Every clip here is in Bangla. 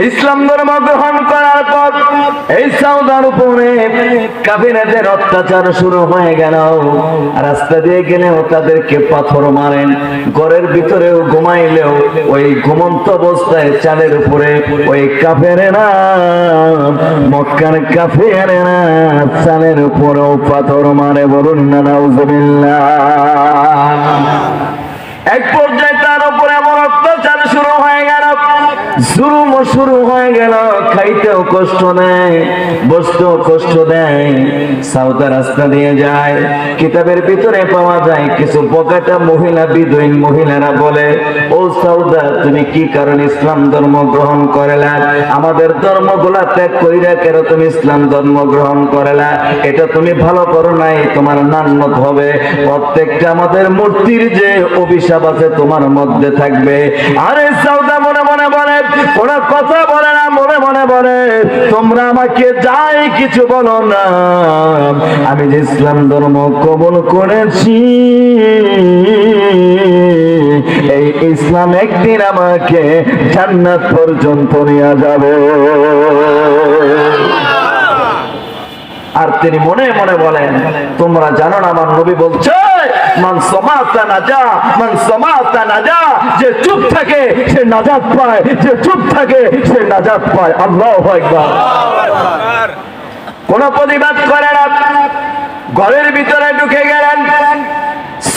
ইসলাম ধর্ম গ্রহণ করার পর এই সাউদার উপরে কাফিরাদের অত্যাচার শুরু হয়ে গেল। রাস্তা দিয়ে গেলেও তাদেরকে পাথর মারেন, ঘরের ভিতরেও ঘুমাইলেও ওই ঘুমন্ত অবস্থায় চালের উপরে ওই কাফেরেরা, মক্কার কাফেরেরা চালের উপরেও পাথর মারে বলুন না এক পর্যায়ে তার উপরে এমন অত্যাচার শুরু হয়ে গেল জুলুম শুরু হয়ে গেল, খাইতেও কষ্ট দেয় বসতেও কষ্ট দেয় সাউদা রাস্তা দিয়ে যায়, কিতাবের ভিতরে পাওয়া যায়, কিছু বকাটা মহিলা বিদয়ীন মহিলারা বলে, ও সাউদা তুমি কি কারণে ইসলাম ধর্ম গ্রহণ করেলা? আমাদের ধর্মগুলা ত্যাগ কইরা কেন তুমি ইসলাম ধর্ম গ্রহণ করেলা? এটা তুমি ভালো করো নাই, তোমার নান্নত হবে। প্রত্যেকটা আমাদের মূর্তির যে অভিশাপ আছে, তোমার মধ্যে থাকবে। আরে সাউদা কোনো কথা বলে না, মনে মনে বলে, তোমরা আমাকে যাই কিছু বলো না। আমি যে ইসলাম ধর্ম কবল করেছি, এই ইসলাম একদিন আমাকে জান্নাত পর্যন্ত নিয়ে যাবে। আর তিনি মনে মনে বলেন, তোমরা জানো না, আমার নবী বলছে মান সমাতা নাজা মান সমাতা নাজা যে চুপ থাকে সে নাজাত পায় যে চুপ থাকে সে নাজাত পায়। আল্লাহ একবার কোন প্রতিবাদ করে না। ঘরের ভিতরে ঢুকে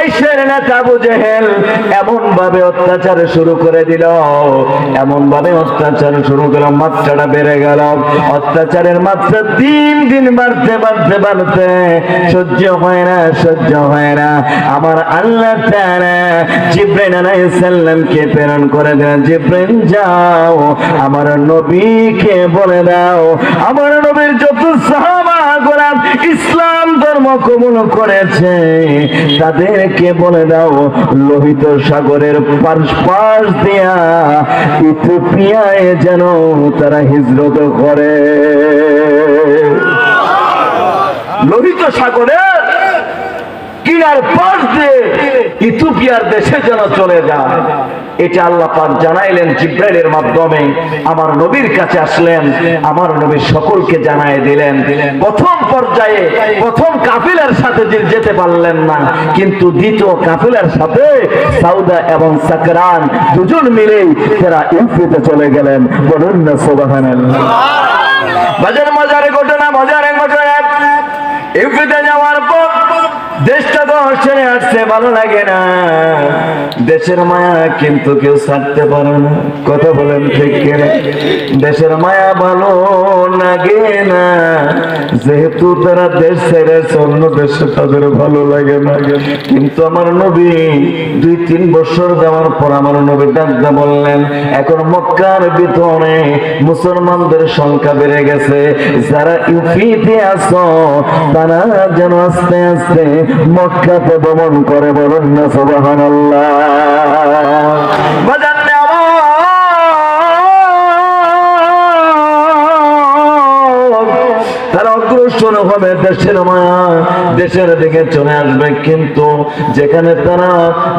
কুরাইশের নেতা এমন ভাবে অত্যাচার শুরু করে দিল। এমন ভাবে অত্যাচার শুরু মাত্রাটা বেড়ে গেল। অত্যাচারের মাত্রা দিন বাড়তে বাড়তে বাড়তে। সহ্য হয় না, সহ্য হয় না। আমার আল্লাহ তাআলা জিব্রাইল আলাইহিস প্রেরণ করে দেন। জিব্রাইল, যাও। আমার নবীকে বলে দাও। আমার নবীর যত সাহাবা ইসলাম ধর্ম কবুল করেছে। তাদেরকে বলে দাও, লোহিত সাগরের পাশ দিয়া ইথিওপিয়ায় যেন তারা হিজরত করে। লোহিত সাগরের কিনার পাশ দিয়ে ইথিওপিয়ার দেশে যেন চলে যায়। এটা আল্লাহ পাক জানাইলেন জিব্রাইলের মাধ্যমে। আমার নবীর কাছে আসলেন, আমার নবী সকলকে জানাই দিলেন। প্রথম পর্যায়ে প্রথম কাফিলার সাথে যেতে পারলেন না, কিন্তু দ্বিতীয় কাফিলার সাথে সাউদা এবং সাকরান দুজন মিলেই তারা ইউপিতে চলে গেলেন। বলুন না, সুবহানাল্লাহ। বাজার মজারে ঘটনা মজারে ঘটনা। ইউপিতে যাওয়ার পর দেশটা ছেড়ে আসছে ভালো লাগে না। দেশের মায়া কিন্তু কেউ ছাড়তে পারে না। কথা বলেন ঠিক কিনা? দেশের মায়া ভালো লাগে না। যেহেতু তারা দেশ ছেড়ে অন্য দেশে তাদের ভালো লাগে না। কিন্তু আমার নবী দুই তিন বছর যাওয়ার পর আমার নবী ডাকতে বললেন, এখন মক্কার ভিতরে মুসলমানদের সংখ্যা বেড়ে গেছে। যারা ইউপিতে আসো তারা যেন আস্তে আস্তে মক্কাতে ভ্রমণ করে বলুন না সুবহানাল্লাহ। বাজার হবে দেশের মায়া দেশের দিকে চলে আসবে কিন্তু যেখানে তারা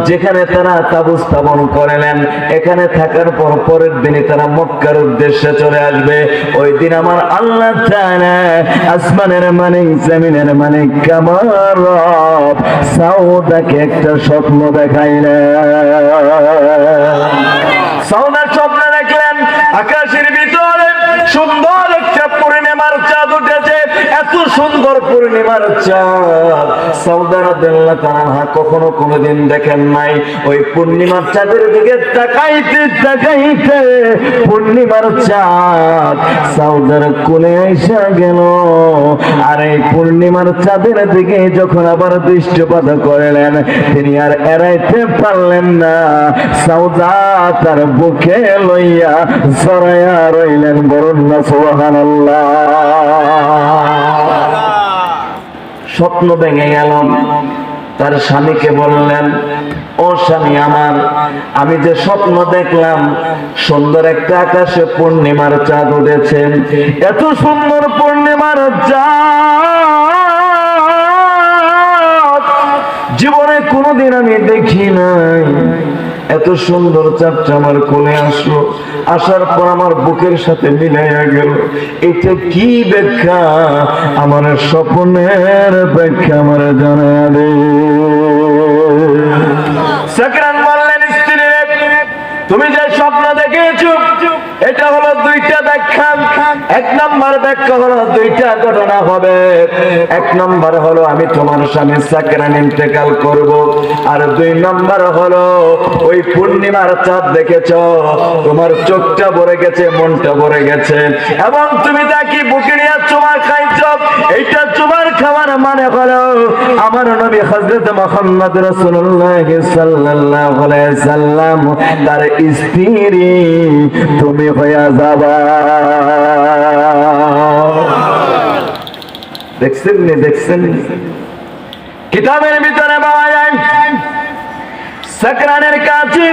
যেখানে তারা তাবু স্থাপন করেলেন, এখানে থাকার পর পরের দিনে তারা মক্কার উদ্দেশ্যে চলে আসবে। ওই দিন আমার আল্লাহ আসমানের মালিক জমিনের মালিক কামার সাউদাকে একটা স্বপ্ন দেখাইলেন সাউদার স্বপ্ন দেখলেন আকাশের ভিতরে সুন্দর একটা পূর্ণিমার চাঁদ উঠেছে এত সুন্দর সুন্দর পূর্ণিমার চাঁদ। সৌদারা দেল্লা তারা কখনো কোনোদিন দেখেন নাই। ওই পূর্ণিমার চাঁদের দিকে তাকাইতে তাকাইতে পূর্ণিমার চাঁদ সৌদার কোলে আইসা গেল। আর এই পূর্ণিমার চাঁদের দিকে যখন আবার দৃষ্টিপাত করলেন, তিনি আর এড়াইতে পারলেন না। সৌদা তার বুকে লইয়া জড়াইয়া রইলেন বরুণ সোহান স্বপ্ন ভেঙে গেল। তার স্বামীকে বললেন, ও স্বামী আমার, আমি যে স্বপ্ন দেখলাম, সুন্দর একটা আকাশে পূর্ণিমার চাঁদ উঠেছে। এত সুন্দর পূর্ণিমার চাঁদ জীবনে কোনোদিন আমি দেখি নাই। এত সুন্দর চাপটা আমার কোলে আসলো। আসার পর আমার বুকের সাথে মিলাইয়া গেল। এতে কি ব্যাখ্যা? আমার স্বপ্নের ব্যাখ্যা আমার জানা দে তুমি যে স্বপ্ন দেখেছ এটা হলো দুইটা ব্যাখ্যা এক নম্বর ব্যাখ্যা হলো দুইটা ঘটনা হবে। এক নম্বর হলো আমি তোমার স্বামী সাকরান ইন্তেকাল করব, আর দুই নম্বর হলো ওই পূর্ণিমার চাঁদ দেখেছ, তোমার চোখটা ভরে গেছে, মনটা ভরে গেছে। এবং তুমি দেখি বুকে নিয়ে খাইছ এইটা তোমার খাবার মানে হলো আমার নবী হযরত মুহাম্মদ রাসূলুল্লাহ সাল্লাল্লাহু আলাইহি সাল্লাম, তার স্ত্রী, তুমি হইয়া যাবা দেখছেন নি, দেখছেন? কিতাবের ভিতরে পাওয়া যায় সাকরানের কাছে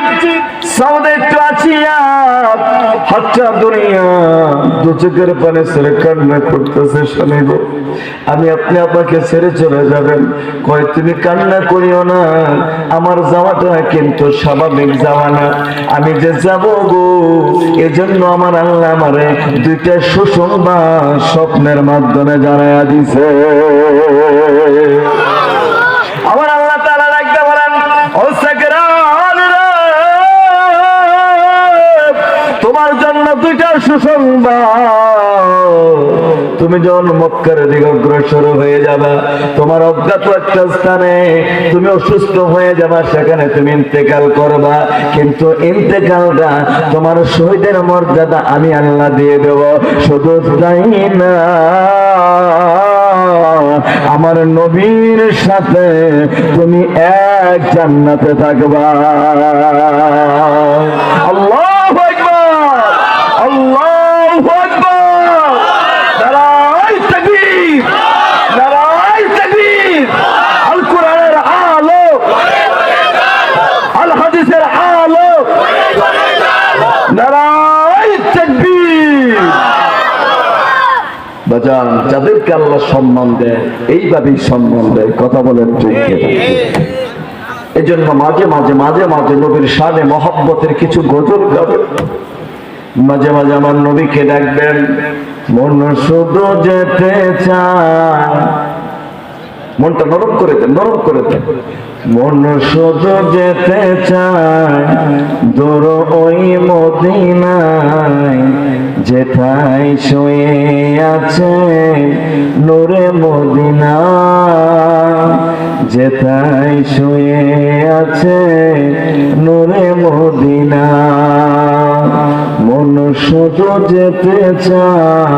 সৌদে চাচিয়া হত্যা দুনিয়া দু চোখের পানে ছেড়ে কান্না করতেছে গো। আমি, আপনি আপনাকে ছেড়ে চলে যাবেন। কয়, তুমি কান্না করিও না। আমার যাওয়াটা কিন্তু স্বাভাবিক যাওয়া না। আমি যে যাব গো, এজন্য আমার আল্লাহ আমারে দুইটা সুসংবাদ স্বপ্নের মাধ্যমে জানাইয়া দিছে। দুইটা সুসংবাদ। তুমি যখন মক্কার দিকে অগ্রসর হয়ে যাবা। তোমার অজ্ঞাত একটা স্থানে তুমি অসুস্থ হয়ে যাবা, সেখানে তুমি ইন্তেকাল করবা। কিন্তু ইন্তেকালটা তোমার শহীদের মর্যাদা আমি আল্লাহ দিয়ে দেব। শুধু তাই না, আমার নবীর সাথে তুমি এক জান্নাতে থাকবা। বাজান যাদেরকে আল্লাহ সম্মান দেয়, এইভাবেই সম্মান দেয়, কথা বলেন এই জন্য মাঝে মাঝে মাঝে মাঝে নবীর সামনে মহব্বতের কিছু গজল গাবে। মাঝে মাঝে আমার নবীকে ডাকবেন, মন শুধু যেতে চায়। মনটা নরম করে দেন, নরম করে দেন। মন শুধু যেতে চায় দূর ওই মদিনায়। যেথায় শুয়ে আছে নূরে মদিনা যেথায় শুয়ে আছে নূরে মদিনা। মন শুধু যেতে চায়,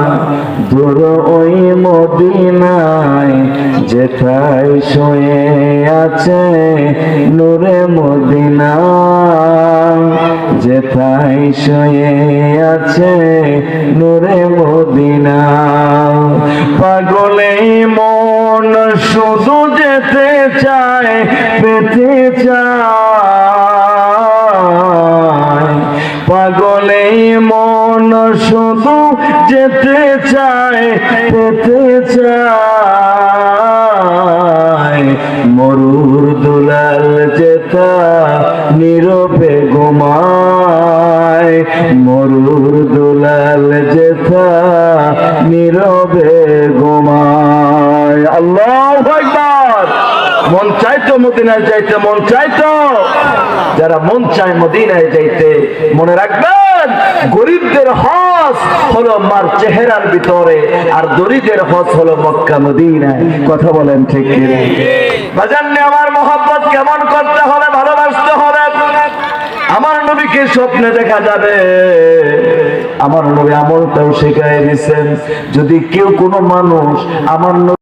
দূর ওই মদিনায় যেথায় শুয়ে আছে নূরে মদিনা। যেথায় শুয়ে আছে নূরে মদিনা। পাগলে মন শুধু যেতে চায়, পেতে চায়। পাগলে মন শুধু যেতে চায়, পেতে চায়। মরুর দুলাল যেতা নীরবে ঘুমায়। মরুর দুলাল যেতা নীরবে ঘুমায়। আল্লাহ মন চাইতো মদিনায় যাইতে, মন চাইতো। যারা মন চায় মদিনায় যাইতে, মনে রাখবেন, গরিবদের হজ হলো মার চেহারার ভিতরে আর দরিদের হজ হলো মক্কা, মদিনায়। কথা বলেন ঠিক কিনা? আমার মোহাব্বত কেমন করতে হবে, ভালোবাসতে হবে? আমার নবীকে স্বপ্নে দেখা যাবে। আমার নবী আমলটাও শেখায় দিচ্ছেন যদি কেউ কোনো মানুষ আমার